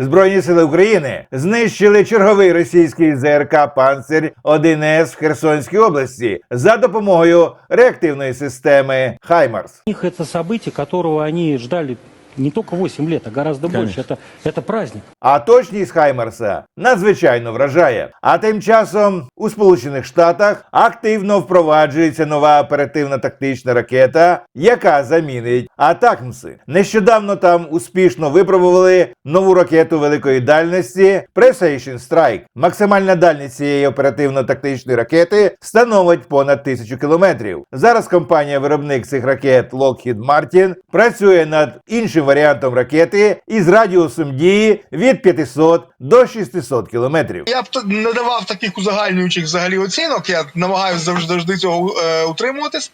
Збройні сили України знищили черговий російський ЗРК Панцир 1С в Херсонській області за допомогою реактивної системи Хаймарс. Это событие, которого они ждали не только 8 лет, а гораздо больше. Это, это праздник. А точність Хаймарса надзвичайно вражає. А тим часом у Сполучених Штатах активно впроваджується нова оперативна тактична ракета, яка замінить Атакмси. Нещодавно там успішно випробували нову ракету великої дальності Precision Strike. Максимальна дальність цієї оперативно-тактичної ракети становить понад тисячу кілометрів. Зараз компанія-виробник цих ракет Lockheed Martin працює над іншим варіантом ракети із радіусом дії від 500 до 600 кілометрів. Я б не давав таких узагальнюючих взагалі оцінок. Я намагаюся завжди, завжди цього е, утримуватись.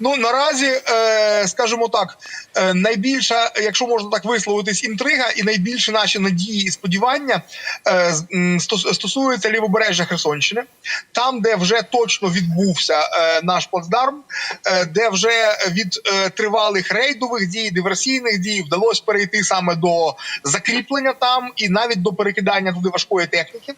Ну наразі, е, скажімо так, е, найбільша, якщо можна так висловитись, інтрига і найбільші наші надії і сподівання е, з- м, стос- стосуються лівобережжя Херсонщини, там, де вже точно відбувся е, наш плацдарм, е, де вже від е, тривалих рейдових дій, диверсійних дій вдалося перейти саме до закріплення там і навіть до перекидання туди важкої техніки.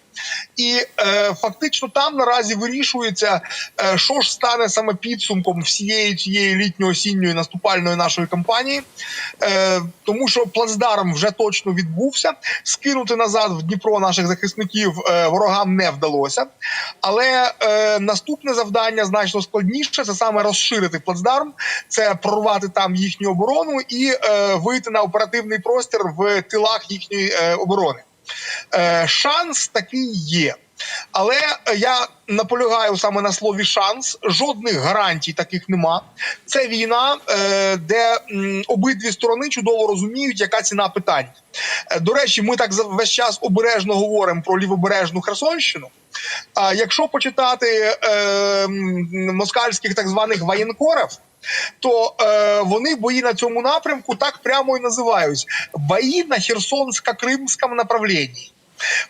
І е, фактично там наразі вирішується, е, що ж стане саме підсумком всієї цієї літньо-осінньої наступальної нашої кампанії, е, тому що плацдарм вже точно відбувся. Скинути назад в Дніпро наших захисників е, ворогам не вдалося. Але е, наступне завдання значно складніше це саме розширити плацдарм, це прорвати там їхню оборону і е, вийти на оперативний простір в тилах їхньої е, оборони. Е, шанс такий є. Але я наполягаю саме на слові шанс. Жодних гарантій таких нема. Це війна, е, де обидві сторони чудово розуміють, яка ціна питань. Е, До речі, ми так весь час обережно говоримо про лівобережну Херсонщину. А якщо почитати е, москальських так званих воєнкорів, то е, вони бої на цьому напрямку так прямо і називають бої на Херсонсько-Кримському направлінні.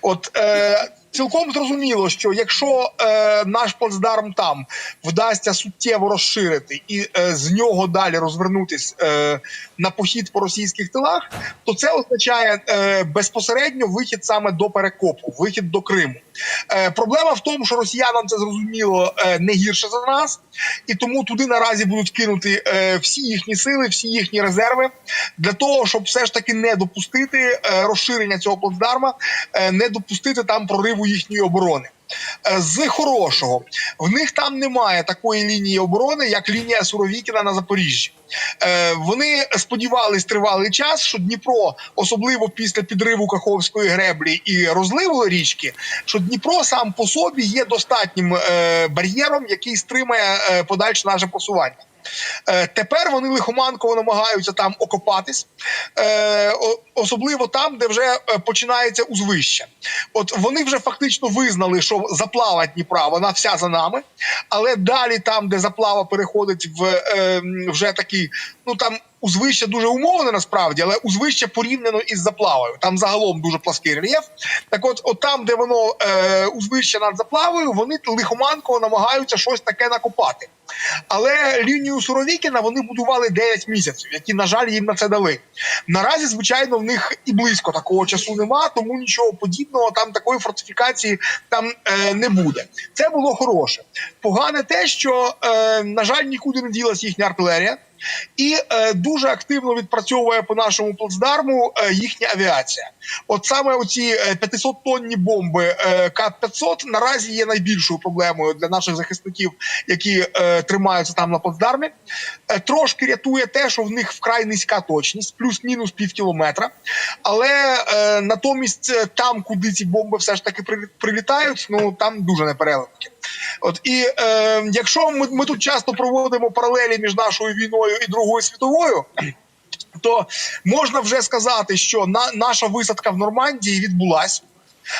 От е, цілком зрозуміло, що якщо е, наш плацдарм там вдасться суттєво розширити і е, з нього далі розвернутись е, на похід по російських тилах, то це означає е, безпосередньо вихід саме до перекопу, вихід до Криму. Е, проблема в тому, що росіянам це зрозуміло е, не гірше за нас, і тому туди наразі будуть кинути е, всі їхні сили, всі їхні резерви для того, щоб все ж таки не допустити е, розширення цього плацдарма, е, не допустити там прориву їхньої оборони. Е, З хорошого в них там немає такої лінії оборони, як лінія Суровікіна на Запоріжжі. Е, Вони сподівались тривалий час, що Дніпро, особливо після підриву Каховської греблі і розливу річки, що Дніпро сам по собі є достатнім е, бар'єром, який стримає подальше наше просування. Е, Тепер вони лихоманково намагаються там окопатись, е, особливо там, де вже е, починається узвище. От вони вже фактично визнали, що заплава Дніпра вона вся за нами, але далі, там, де заплава переходить в вже такий, ну там. Узвище дуже умовне насправді, але узвище порівняно із заплавою. Там загалом дуже плаский рельєф. Так от, от там, де воно е, узвище над заплавою, вони лихоманково намагаються щось таке накопати. Але лінію Суровікіна вони будували 9 місяців, які, на жаль, їм на це дали. Наразі, звичайно, в них і близько такого часу нема, тому нічого подібного, там такої фортифікації там е, не буде. Це було хороше. Погане те, що, е, на жаль, нікуди не ділась їхня артилерія. І е, дуже активно відпрацьовує по нашому плацдарму е, їхня авіація. От саме оці 500-тонні бомби е, К-500 наразі є найбільшою проблемою для наших захисників, які е, тримаються там на плацдармі. Е, трошки рятує те, що в них вкрай низька точність, плюс-мінус пів кілометра. Але е, натомість е, там, куди ці бомби все ж таки прилітають, ну там дуже непереливки. От і е, якщо ми, ми тут часто проводимо паралелі між нашою війною і Другою світовою. То можна вже сказати, що на, наша висадка в Нормандії відбулась,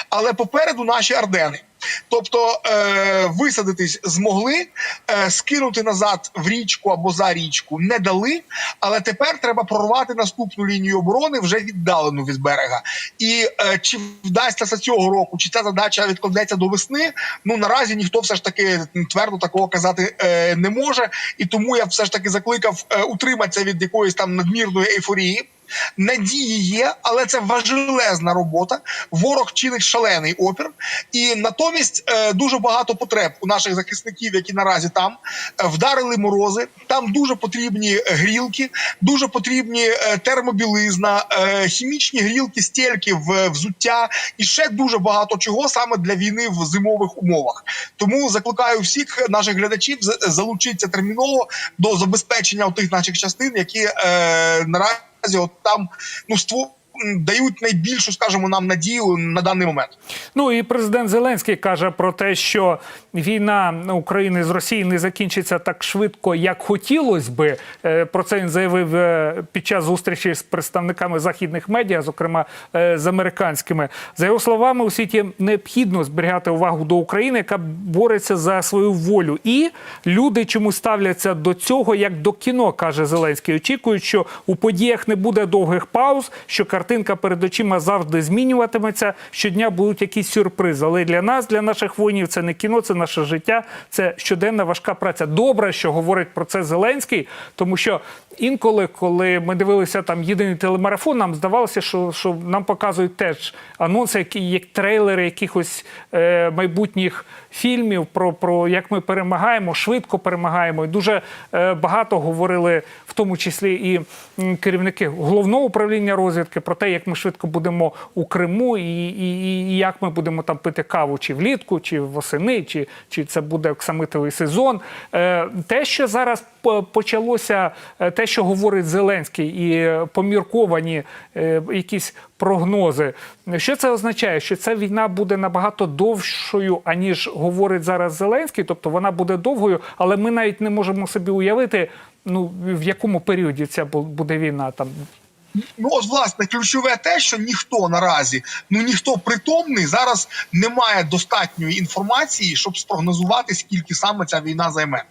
але попереду наші Ардени. Тобто е, висадитись змогли, е, скинути назад в річку або за річку не дали. Але тепер треба прорвати наступну лінію оборони вже віддалену від берега. І е, чи вдасться цього року, чи ця задача відкладеться до весни? Ну наразі ніхто все ж таки твердо такого казати е, не може. І тому я все ж таки закликав е, утриматися від якоїсь там надмірної ейфорії. Надії є, але це важелезна робота. Ворог чинить шалений опір, і натомість е, дуже багато потреб у наших захисників, які наразі там Е, вдарили морози. Там дуже потрібні грілки, дуже потрібні е, термобілизна, е, хімічні грілки, стільки в взуття і ще дуже багато чого саме для війни в зимових умовах. Тому закликаю всіх наших глядачів залучитися терміново до забезпечення тих наших частин, які е, наразі от там ну ство м, дають найбільшу, скажімо, нам надію на даний момент. Ну і президент Зеленський каже про те, що війна України з Росією не закінчиться так швидко, як хотілося би. Е, Про це він заявив е, під час зустрічі з представниками західних медіа, зокрема е, з американськими. За його словами, у світі необхідно зберігати увагу до України, яка бореться за свою волю. І люди чомусь ставляться до цього як до кіно, каже Зеленський. Очікують, що у подіях не буде довгих пауз, що картинка перед очима завжди змінюватиметься. Щодня будуть якісь сюрпризи. Але для нас, для наших воїнів, це не кіно, це наше життя, це щоденна важка праця. Добре, що говорить про це Зеленський, тому що інколи, коли ми дивилися там єдиний телемарафон, нам здавалося, що, що нам показують теж анонси, які як трейлери якихось е, майбутніх фільмів про, про як ми перемагаємо, швидко перемагаємо. І дуже е, багато говорили, в тому числі і керівники головного управління розвідки, про те, як ми швидко будемо у Криму, і, і, і як ми будемо там пити каву, чи влітку, чи восени, чи, чи це буде оксамитовий сезон. Е, те, що зараз почалося, е, те, що говорить Зеленський, і помірковані е, якісь прогнози. Що це означає? Що ця війна буде набагато довшою, аніж говорить зараз Зеленський, тобто вона буде довгою, але ми навіть не можемо собі уявити, ну в якому періоді ця буде війна там. Ну, от, власне, ключове те, що ніхто наразі, ну ніхто притомний зараз не має достатньої інформації, щоб спрогнозувати, скільки саме ця війна займе.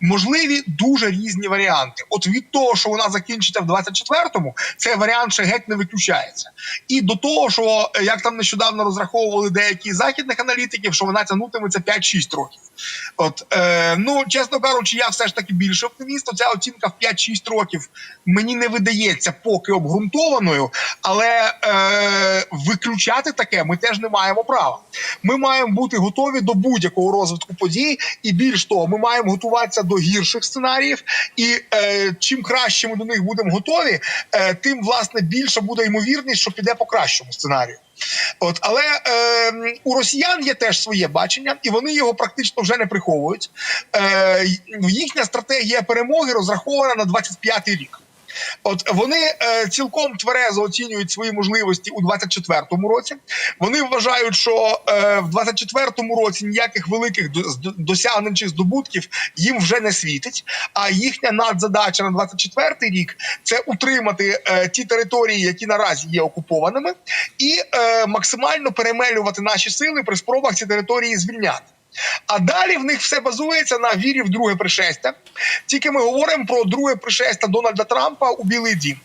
Можливі дуже різні варіанти. От від того, що вона закінчиться в 24-му, цей варіант ще геть не виключається. І до того, що е, як там нещодавно розраховували деякі західних аналітиків, що вона тягнутиметься 5-6 років. От е, ну чесно кажучи, я все ж таки більше оптиміст. Ця оцінка в 5-6 років мені не видається поки обґрунтованою, але е, виключати таке ми теж не маємо права. Ми маємо бути готові до будь-якого розвитку подій, і більш того, ми маємо готуватися до гірших сценаріїв. І е, чим краще ми до них будемо готові, е, тим власне більше буде ймовірність, що піде по кращому сценарію. От, але е, у росіян є теж своє бачення, і вони його практично вже не приховують. Е, їхня стратегія перемоги розрахована на 25-й рік. От вони е, цілком тверезо оцінюють свої можливості у 24-му році. Вони вважають, що е, в 24-му році ніяких великих до- досягнень чи здобутків їм вже не світить. А їхня надзадача на 24-й рік це утримати е, ті території, які наразі є окупованими, і е, максимально перемелювати наші сили при спробах ці території звільняти. А далі в них все базується на вірі в друге пришестя. Тільки ми говоримо про друге пришестя Дональда Трампа у Білий Дім.